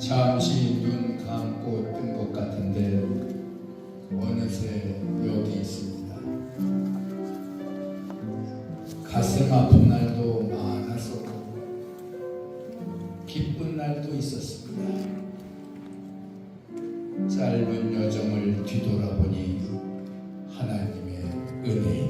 잠시 눈 감고 뜬 것 같은데 어느새 여기 있습니다. 가슴 아픈 날도 많았었고 기쁜 날도 있었습니다. 짧은 여정을 뒤돌아보니 하나님의 은혜.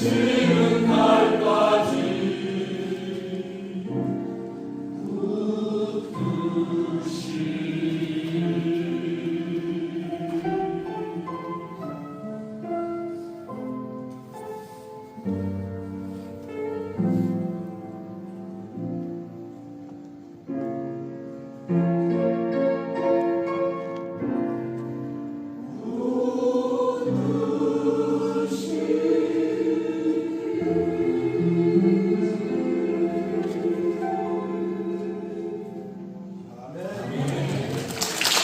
Jesus.